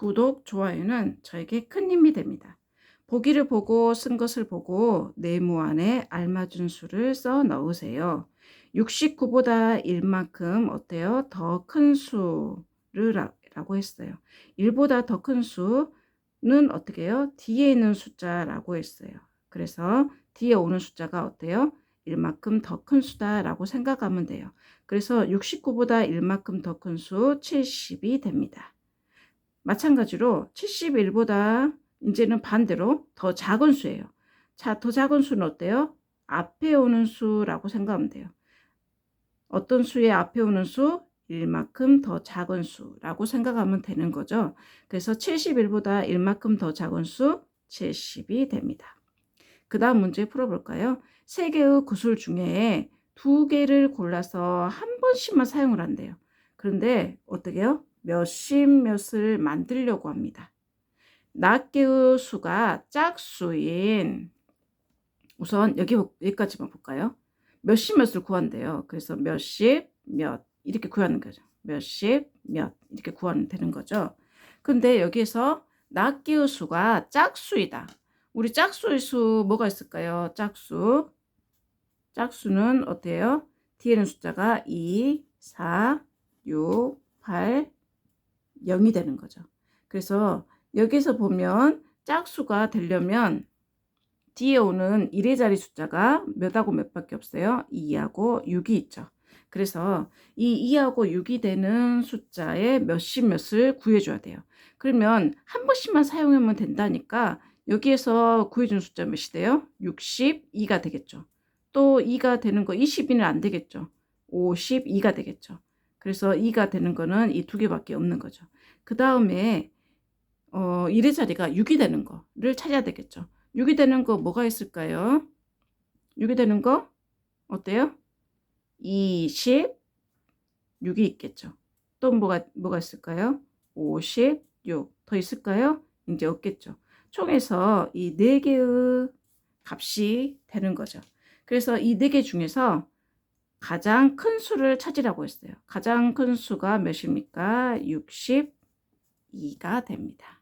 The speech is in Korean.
구독, 좋아요는 저에게 큰 힘이 됩니다. 보기를 보고 쓴 것을 보고 네모 안에 알맞은 수를 써 넣으세요. 69보다 1만큼 어때요? 더 큰 수를 라- 라고 했어요. 1보다 더 큰 수는 어떻게 해요? 뒤에 있는 숫자라고 했어요. 그래서 뒤에 오는 숫자가 어때요? 1만큼 더 큰 수다라고 생각하면 돼요. 그래서 69보다 1만큼 더 큰 수 70이 됩니다. 마찬가지로 71보다 이제는 반대로 더 작은 수예요. 자, 더 작은 수는 어때요? 앞에 오는 수라고 생각하면 돼요. 어떤 수의 앞에 오는 수? 1만큼 더 작은 수라고 생각하면 되는 거죠. 그래서 71보다 1만큼 더 작은 수 70이 됩니다. 그 다음 문제 풀어볼까요? 세 개의 구술 중에 두 개를 골라서 한 번씩만 사용을 한대요. 그런데 어떻게 해요? 몇십 몇을 만들려고 합니다. 낱개의 수가 짝수인 우선 여기 여기까지만 볼까요? 몇십 몇을 구한대요. 그래서 몇십 몇 이렇게 구하는 거죠. 몇십 몇 이렇게 구하면 되는 거죠. 근데 여기서 낱개의 수가 짝수이다. 우리 짝수의 수 뭐가 있을까요? 짝수. 짝수는 어때요? 뒤에는 숫자가 2, 4, 6, 8, 0이 되는 거죠. 그래서 여기서 보면 짝수가 되려면 뒤에 오는 1의 자리 숫자가 몇하고 몇밖에 없어요? 2하고 6이 있죠. 그래서 이 2하고 6이 되는 숫자의 몇십 몇을 구해줘야 돼요. 그러면 한 번씩만 사용하면 된다니까 여기에서 구해준 숫자 몇이 돼요? 62가 되겠죠. 또 2가 되는 거 22는 안 되겠죠. 52가 되겠죠. 그래서 2가 되는 거는 이 두 개밖에 없는 거죠. 그 다음에 어, 1의 자리가 6이 되는 거를 찾아야 되겠죠. 6이 되는 거 뭐가 있을까요? 6이 되는 거 어때요? 20, 6이 있겠죠. 또 뭐가 뭐가 있을까요? 56. 더 있을까요? 이제 없겠죠. 총에서 이네 개의 값이 되는 거죠. 그래서 이네개 중에서 가장 큰 수를 찾으라고 했어요. 가장 큰 수가 몇입니까? 62가 됩니다.